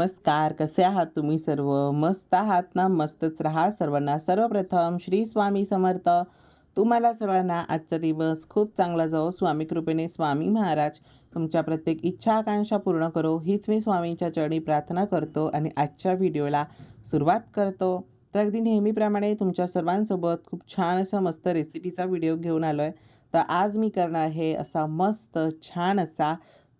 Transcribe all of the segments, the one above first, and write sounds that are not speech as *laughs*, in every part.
नमस्कार कसे आहात तुम्ही सर्व? मस्त आहात ना? मस्तच राहा सर्वांना. सर्वप्रथम श्री स्वामी समर्थ. तुम्हाला सर्वांना आजचा दिवस खूप चांगला जाओ स्वामी कृपेने स्वामी महाराज तुमच्या प्रत्येक इच्छा आकांक्षा पूर्ण करो. हीच मी स्वामींच्या चरणी प्रार्थना करतो आणि आजच्या व्हिडिओला सुरुवात करतो. तर अगदी नेहमीप्रमाणे तुमच्या सर्वांसोबत खूप छान असा मस्त रेसिपीचा व्हिडिओ घेऊन आलो आहे तर आज मी करणार आहे असा मस्त छान असा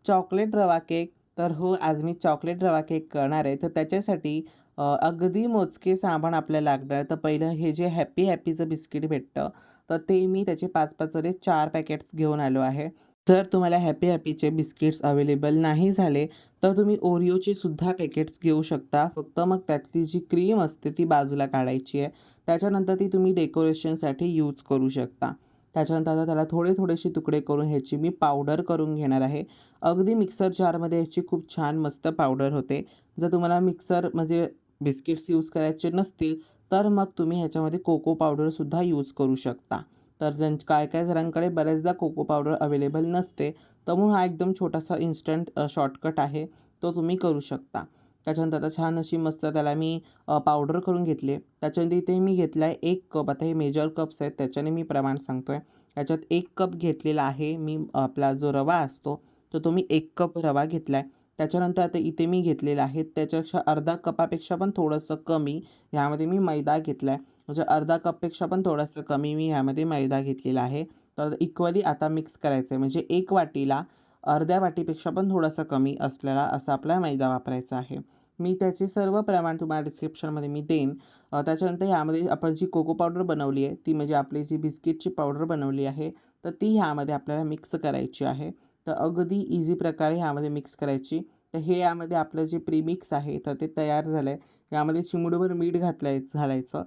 चॉकलेट रवा केक तर हो आज मी चॉकलेट रवा केक करणार आहे. तर त्याच्यासाठी अगदी मोजके सामान आपल्याला लागणार तर पहिलं हे जे हॅपी हॅपीचं बिस्किट भेटतं तर ते मी त्याचे पाच पाच चार पॅकेट्स घेऊन आलो आहे. जर तुम्हाला हॅपी हॅपीचे बिस्किट्स अवेलेबल नाही झाले तर तुम्ही ओरिओचे सुद्धा पॅकेट्स घेऊ शकता. फक्त मग त्यातली जी क्रीम असते ती बाजूला काढायची आहे. त्याच्यानंतर ती तुम्ही डेकोरेशनसाठी यूज करू शकता. त्याच्यानंतर आता त्याला थोडे थोडेसे तुकडे करून ह्याची मी पावडर करून घेणार आहे. अगदी मिक्सर जारमध्ये याची खूप छान मस्त पावडर होते. जर तुम्हाला मिक्सर म्हणजे बिस्किट्स यूज करायचे नसतील तर मग तुम्ही ह्याच्यामध्ये कोको पावडरसुद्धा यूज करू शकता. तर ज्यां काय काय जणांकडे बऱ्याचदा कोको पावडर अवेलेबल नसते तर मग हा एकदम छोटासा इन्स्टंट शॉर्टकट आहे. तो तुम्ही करू शकता. त्याच्यानंतर आता छान अशी मस्त त्याला मी पावडर करून घेतली. त्याच्यानंतर इथे मी घेतला आहे एक कप. आता हे मेजर कप्स आहेत त्याच्याने मी प्रमाण सांगतो आहे याच्यात एक कप घेतलेला आहे मी आपला जो रवा असतो तर तुम्ही एक कप रवा घेतला आहे त्याच्यानंतर आता इथे मी घेतलेला आहे. त्याच्यापेक्षा अर्धा कपापेक्षा पण थोडंसं कमी ह्यामध्ये मी मैदा घेतला आहे म्हणजे अर्धा कपपेक्षा पण थोडंसं कमी मी ह्यामध्ये मैदा घेतलेला आहे. तर इक्वली आता मिक्स करायचं आहे म्हणजे एक वाटीला अर्ध्या वाटीपेक्षा पण थोडासा कमी असलेला असा आपला मैदा वापरायचा आहे. मी त्याचे सर्व प्रमाण तुम्हाला डिस्क्रिप्शनमध्ये मी देईन. त्याच्यानंतर ह्यामध्ये आपण जी कोको पावडर बनवली आहे ती म्हणजे आपली जी बिस्किटची पावडर बनवली आहे तर ती ह्यामध्ये आपल्याला मिक्स करायची आहे. तर अगदी इझी प्रकारे ह्यामध्ये मिक्स करायची. तर हे यामध्ये आपलं जे प्रीमिक्स आहे तर ते तयार झालं आहे यामध्ये चिमुडभर मीठ घातलाय घालायचं.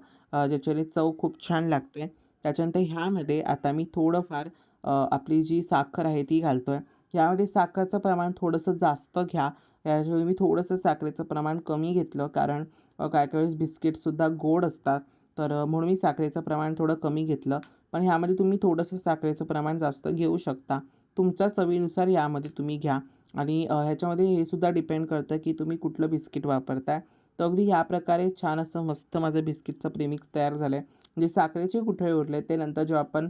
ज्याच्याने चव खूप छान लागते. त्याच्यानंतर ह्यामध्ये आता मी थोडंफार आपली जी साखर आहे ती घालतो आहे यामध्ये साखरचं प्रमाण थोडंसं जास्त घ्या. याच्यामध्ये मी थोडंसं साखरेचं प्रमाण कमी घेतलं. कारण काय काय वेळेस बिस्किटसुद्धा गोड असतात. तर म्हणून मी साखरेचं प्रमाण थोडं कमी घेतलं. पण ह्यामध्ये तुम्ही थोडंसं साखरेचं प्रमाण जास्त घेऊ शकता. तुमच्या चवीनुसार यामध्ये तुम्ही घ्या. आणि ह्याच्यामध्ये हे सुद्धा डिपेंड करतं की तुम्ही कुठलं बिस्किट वापरताय. तर अगदी ह्या प्रकारे छान असं मस्त माझं बिस्किटचं प्रेमिक्स तयार झालं आहे म्हणजे साखरेचे गुठळे उरले ते नंतर जेव्हा आपण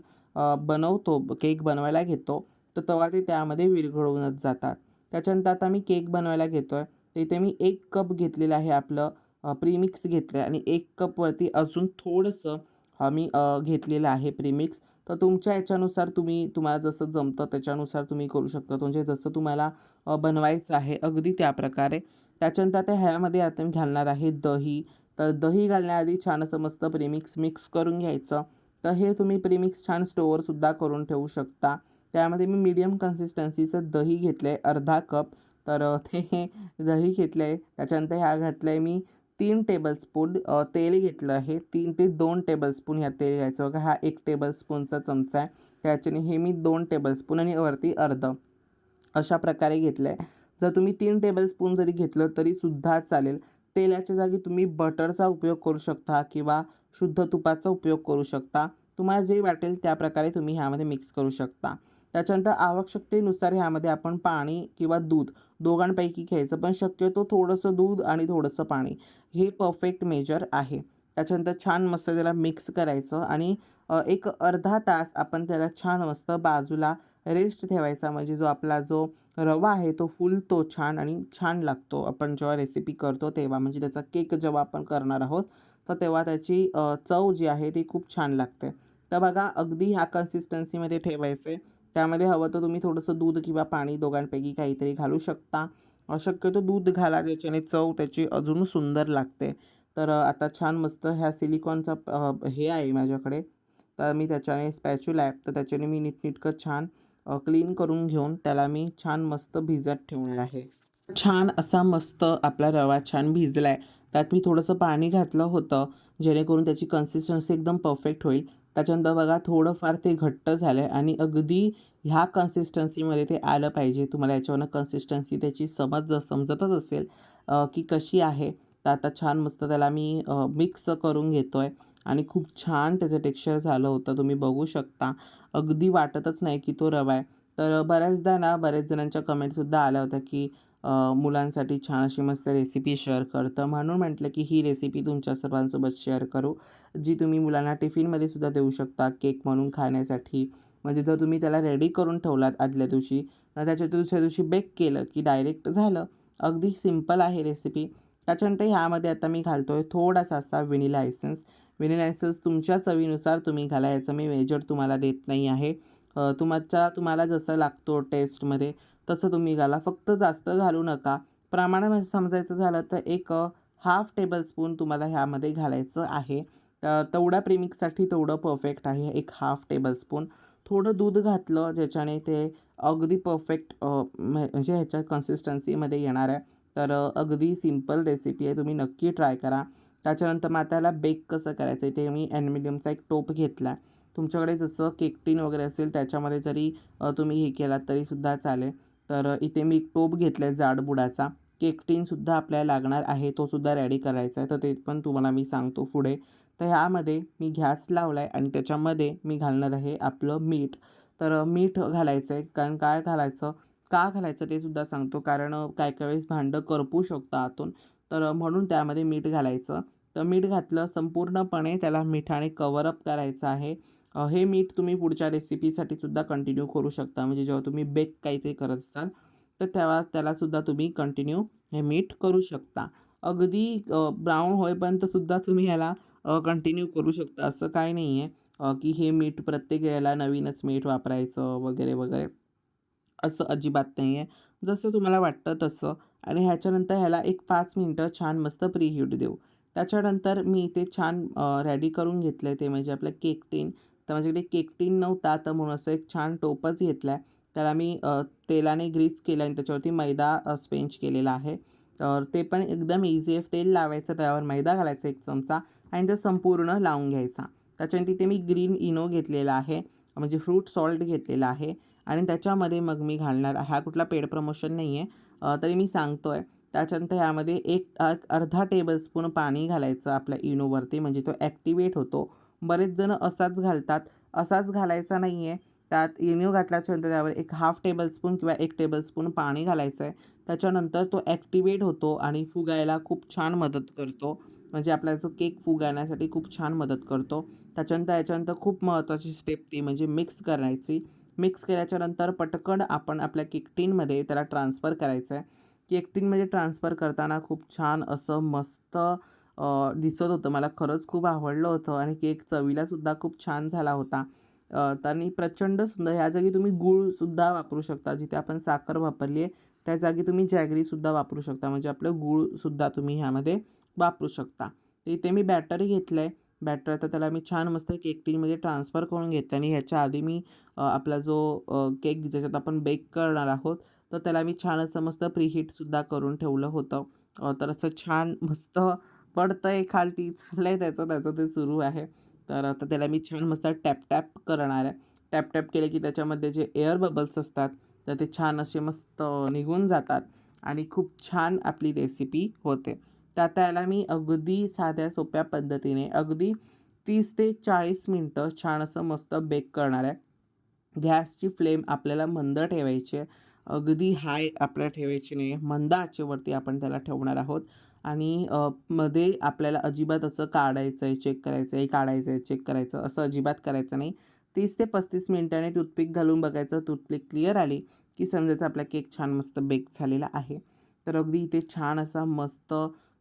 बनवतो केक बनवायला घेतो तर तेव्हा ते त्यामध्ये विरघळूनच जातात. त्याच्यानंतर आता मी केक बनवायला घेतो आहे तर इथे मी एक कप घेतलेलं आहे आपलं प्रीमिक्स घेतलं आहे आणि एक कपवरती अजून थोडंसं मी घेतलेलं आहे प्रीमिक्स तर तुमच्या याच्यानुसार तुम्ही तुम्हाला जसं जमतं त्याच्यानुसार तुम्ही करू शकता. म्हणजे जसं तुम्हाला बनवायचं आहे अगदी त्या प्रकारे. त्याच्यानंतर ते ह्यामध्ये आता मी घालणार आहे दही. तर दही घालण्याआधी छान असं मस्त प्रीमिक्स मिक्स करून घ्यायचं. तर हे तुम्ही प्रीमिक्स छान स्टोअरसुद्धा करून ठेवू शकता. त्यामध्ये मी मीडियम कन्सिस्टन्सीचं दही घेतलं आहे अर्धा कप तर *laughs* ते दही घेतलं आहे त्याच्यानंतर ह्या घातलं आहे मी तीन टेबलस्पून तेल घेतलं आहे. तीन ते दोन टेबलस्पून ह्या तेल घ्यायचं. बघा हा एक टेबलस्पूनचा चमचा आहे. त्याच्याने हे मी दोन टेबलस्पून आणि वरती अर्ध अशा प्रकारे घेतलं आहे जर तुम्ही तीन टेबलस्पून जरी घेतलं तरीसुद्धा चालेल. तेलाच्या जागी तुम्ही बटरचा उपयोग करू शकता किंवा शुद्ध तुपाचा उपयोग करू शकता. तुम्हाला जे वाटेल त्या प्रकारे तुम्ही ह्यामध्ये मिक्स करू शकता. त्याच्यानंतर आवश्यकतेनुसार ह्यामध्ये आपण पाणी किंवा दूध दोघांपैकी घ्यायचं. पण शक्यतो थोडंसं दूध आणि थोडंसं पाणी हे परफेक्ट मेजर आहे. त्याच्यानंतर छान मस्त त्याला मिक्स करायचं आणि एक अर्धा तास आपण त्याला छान मस्त बाजूला रेस्ट ठेवायचा. म्हणजे जो आपला जो रवा आहे तो फुलतो छान आणि छान लागतो. आपण जेव्हा रेसिपी करतो तेव्हा. म्हणजे त्याचा केक जेव्हा आपण करणार आहोत तर तेव्हा त्याची चव जी आहे ती खूप छान लागते. तर बघा अगदी ह्या कन्सिस्टन्सीमध्ये ठेवायचे. त्यामध्ये हवं तर तुम्ही थोडंसं दूध किंवा पाणी दोघांपैकी काहीतरी घालू शकता. अशक्यतो शक्यतो दूध घाला ज्याच्याने चव त्याची अजून सुंदर लागते. तर आता छान मस्त ह्या सिलिकॉनचा हे आहे माझ्याकडे. तर मी त्याच्याने स्पॅच्युला ॲप तर त्याच्याने मी नीटनीटकं छान क्लीन करून घेऊन त्याला मी छान मस्त भिजत ठेवणार आहे. छान असा मस्त आपला रवा छान भिजला आहे त्यात मी थोडंसं पाणी घातलं होतं जेणेकरून त्याची कन्सिस्टन्सी एकदम परफेक्ट होईल. त्याच्यानंतर बघा थोडंफार ते घट्ट झालं आहे आणि अगदी ह्या कन्सिस्टन्सीमध्ये ते आलं पाहिजे. तुम्हाला याच्यावरनं कन्सिस्टन्सी त्याची समज समजतच असेल की कशी आहे तर आता छान मस्त त्याला मी मिक्स करून घेतो आहे आणि खूप छान त्याचं टेक्स्चर झालं होतं. तुम्ही बघू शकता. अगदी वाटतच नाही की तो रवा आहे. तर बऱ्याचदा ना बऱ्याच जणांच्या कमेंटसुद्धा आल्या होत्या की मुलांसाठी छान अशी मस्त रेसिपी शेअर करतं. म्हणून म्हटलं की ही रेसिपी तुमच्या सर्वांसोबत शेअर करू जी तुम्ही मुलांना टिफिनमध्ये सुद्धा देऊ शकता केक म्हणून खाण्यासाठी. म्हणजे जर तुम्ही त्याला रेडी करून ठेवलात आदल्या दिवशी तर त्याच्या दुसऱ्या दिवशी बेक केलं की डायरेक्ट झालं. अगदी सिंपल आहे रेसिपी त्याच्यानंतर ह्यामध्ये आता मी घालतो आहे थोडासा असा व्हिनिला एसेन्स व्हिनिला एसेन्स तुमच्या चवीनुसार तुम्ही घाला याचं मी मेजर तुम्हाला देत नाही आहे. तुमच्या तुम्हाला जसं लागतो टेस्टमध्ये तसं तुम्ही घाला. फक्त जास्त घालू नका. प्रमाणामध्ये म्हणजे समजायचं झालं तर एक हाफ टेबलस्पून तुम्हाला ह्यामध्ये घालायचं आहे. तर तेवढ्या प्रेमिकसाठी तेवढं परफेक्ट आहे. एक हाफ टेबलस्पून थोडं दूध घातलं ज्याच्याने ते अगदी परफेक्ट म्हणजे ह्याच्या कन्सिस्टन्सीमध्ये येणार आहे. तर अगदी सिंपल रेसिपी आहे. तुम्ही नक्की ट्राय करा. त्याच्यानंतर मग त्याला बेक कसं करायचं आहे ते मी ॲल्युमिनियमचा एक टोप घेतला आहे. तुमच्याकडे जसं केक टीन वगैरे असेल त्याच्यामध्ये जरी तुम्ही हे केलात तरीसुद्धा चालेल. तर इथे मी एक टोप घेतला आहे जाड बुडाचा केकटीनसुद्धा आपल्याला लागणार आहे तो सुद्धा रेडी करायचा आहे. तर ते पण तुम्हाला मी सांगतो पुढे. तर ह्यामध्ये मी गॅस लावला आहे आणि त्याच्यामध्ये मी घालणार आहे आपलं मीठ. तर मीठ घालायचं आहे कारण काय घालायचं? का घालायचं ते सुद्धा सांगतो कारण काय काय वेळेस भांडं करपू शकतं आतून. तर म्हणून त्यामध्ये मीठ घालायचं. तर मीठ घातलं संपूर्णपणे त्याला मिठाने कवरअप करायचं आहे. हे मीठ तुम्ही पुढच्या रेसिपीसाठी सुद्धा कंटिन्यू करू शकता. म्हणजे जेव्हा तुम्ही बेक काहीतरी करत असाल तर तेव्हा त्यालासुद्धा तुम्ही कंटिन्यू हे मीठ करू शकता. अगदी ब्राऊन होईपर्यंत सुद्धा तुम्ही ह्याला कंटिन्यू करू शकता. असं काही नाही आहे की हे मीठ प्रत्येक वेळेला नवीनच मीठ वापरायचं वगैरे वगैरे. असं अजिबात नाही आहे जसं तुम्हाला वाटतं तसं. आणि ह्याच्यानंतर ह्याला एक पाच मिनटं छान मस्त प्रीहीट देऊ. त्याच्यानंतर मी इथे छान रेडी करून घेतलं आहे ते. म्हणजे आपलं केक टीन तर माझ्याकडे केक टीन नव्हता तर म्हणून असं एक छान टोपच घेतला आहे त्याला मी तेलाने ग्रीस केलं आणि त्याच्यावरती मैदा स्पेंच केलेला आहे. तर ते पण एकदम इझी आहे. तेल लावायचं त्यावर मैदा घालायचा एक चमचा आणि ते संपूर्ण लावून घ्यायचा. त्याच्यानंतर तिथे मी ग्रीन इनो घेतलेला आहे म्हणजे फ्रूट सॉल्ट घेतलेला आहे आणि त्याच्यामध्ये मग मी घालणार हा कुठला पेड प्रमोशन नाही आहे तरी मी सांगतो आहे त्याच्यानंतर ह्यामध्ये एक अर्धा टेबलस्पून पाणी घालायचं आपल्या इनोवरती म्हणजे तो ॲक्टिवेट होतो. बरेच जण असाच घालतात. असाच घालायचा नाही आहे त्यात येणीव घातल्याच्या नंतर त्यावर एक हाफ टेबलस्पून किंवा एक टेबलस्पून पाणी घालायचं आहे त्याच्यानंतर तो ॲक्टिवेट होतो आणि फुगायला खूप छान मदत करतो. म्हणजे आपला जो केक फुगायण्यासाठी खूप छान मदत करतो. त्याच्यानंतर याच्यानंतर खूप महत्त्वाची स्टेप ती म्हणजे मिक्स करायची. मिक्स केल्याच्यानंतर पटकन आपण आपल्या केक टीनमध्ये त्याला ट्रान्सफर करायचं आहे केक टीनमध्ये ट्रान्सफर करताना खूप छान असं मस्त दिसत होतं. मला खरंच खूप आवडलं होतं आणि केक चवीलासुद्धा खूप छान झाला होता. आणि प्रचंड सुंदर ह्या जागी तुम्ही गूळसुद्धा वापरू शकता. जिथे आपण साखर वापरली आहे त्या जागी तुम्ही जॅगरीसुद्धा वापरू शकता. म्हणजे आपलं गूळसुद्धा तुम्ही ह्यामध्ये वापरू शकता. इथे मी बॅटर घेतलं आहे बॅटर तर त्याला मी छान मस्त केक टीनमध्ये ट्रान्सफर करून घेतलं आणि ह्याच्या आधी मी आपला जो केक ज्याच्यात आपण बेक करणार आहोत तर त्याला मी छान असं मस्त प्रीहीटसुद्धा करून ठेवलं होतं. तर असं छान मस्त पडतं आहे खालती चाललंय आहे त्याचं त्याचं ते सुरू आहे. तर आता त्याला मी छान मस्त टॅप टॅप करणार आहे. टॅप टॅप केले की त्याच्यामध्ये जे एअर बबल्स असतात तर ते छान असे मस्त निघून जातात आणि खूप छान आपली रेसिपी होते. तर आता याला मी अगदी साध्या सोप्या पद्धतीने अगदी तीस ते चाळीस मिनटं छान असं मस्त बेक करणार आहे. गॅसची फ्लेम आपल्याला मंद ठेवायची आहे. अगदी हाय आपल्याला ठेवायची नाही मंद आचेवरती आपण त्याला ठेवणार आहोत. आणि मध्ये आपल्याला अजिबात असं काढायचं आहे चेक करायचं आहे काढायचं आहे चेक करायचं असं अजिबात करायचं नाही. तीस ते पस्तीस मिनिटाने टूथपिक घालून बघायचं टूथपिक क्लिअर आली की समजायचं आपला केक छान मस्त बेक झालेला आहे. तर अगदी इथे छान असा मस्त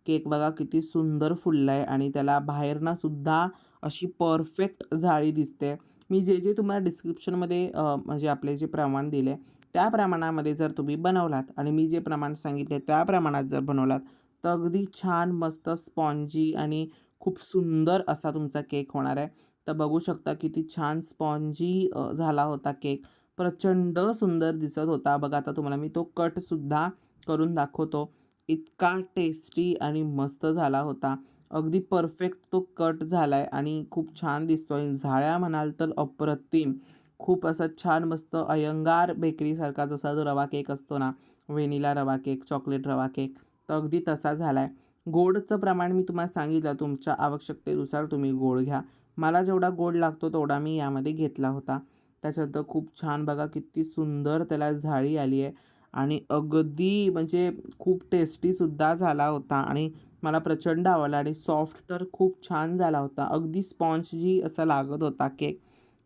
केक बघा किती सुंदर फुलला आहे आणि त्याला बाहेरनं सुद्धा अशी परफेक्ट जाळी दिसते. मी जे जे तुम्हाला डिस्क्रिप्शनमध्ये म्हणजे आपले जे प्रमाण दिले त्या प्रमाणामध्ये जर तुम्ही बनवलात आणि मी जे प्रमाण सांगितले त्या प्रमाणात जर बनवलात तर अगदी छान मस्त स्पॉन्जी आणि खूप सुंदर असा तुमचा केक होणार आहे. तर बघू शकता किती छान स्पॉन्जी झाला होता केक. प्रचंड सुंदर दिसत होता. बघा आता तुम्हाला मी तो कटसुद्धा करून दाखवतो. इतका टेस्टी आणि मस्त झाला होता. अगदी परफेक्ट तो कट झाला आहे आणि खूप छान दिसतो आहे झाळ्या म्हणाल तर अप्रतिम. खूप असं छान मस्त अयंगार बेकरीसारखा जसा जो रवा केक असतो ना व्हेनिला रवा केक चॉकलेट रवा केक तर अगदी तसा झाला आहे गोडचं प्रमाण मी तुम्हाला सांगितलं तुमच्या आवश्यकतेनुसार तुम्ही गोड घ्या. मला जेवढा गोड लागतो तेवढा मी यामध्ये घेतला होता. त्याच्यानंतर खूप छान बघा किती सुंदर त्याला झाळी आली आहे. आणि अगदी म्हणजे खूप टेस्टीसुद्धा झाला होता आणि मला प्रचंड आवडला आणि सॉफ्ट तर खूप छान झाला होता. अगदी स्पॉन्ज जी असा लागत होता केक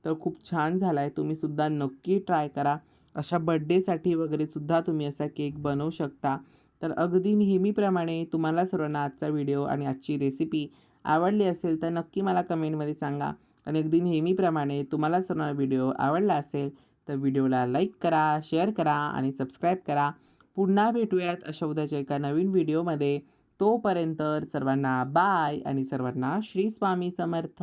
तर खूप छान झाला आहे तुम्हीसुद्धा नक्की ट्राय करा. अशा बड्डेसाठी वगैरे सुद्धा तुम्ही असा केक बनवू शकता. तर अगदी नेहमीप्रमाणे तुम्हाला सर्वांना आजचा व्हिडिओ आणि आजची रेसिपी आवडली असेल तर नक्की मला कमेंटमध्ये सांगा. आणि अगदी नेहमीप्रमाणे तुम्हाला सर्वांना व्हिडिओ आवडला असेल तर व्हिडिओला लाईक करा शेअर करा आणि सबस्क्राईब करा. पुन्हा भेटूयात अशा उद्याच्या एका नवीन व्हिडिओमध्ये. तोपर्यंत सर्वांना बाय आणि सर्वांना श्री स्वामी समर्थ.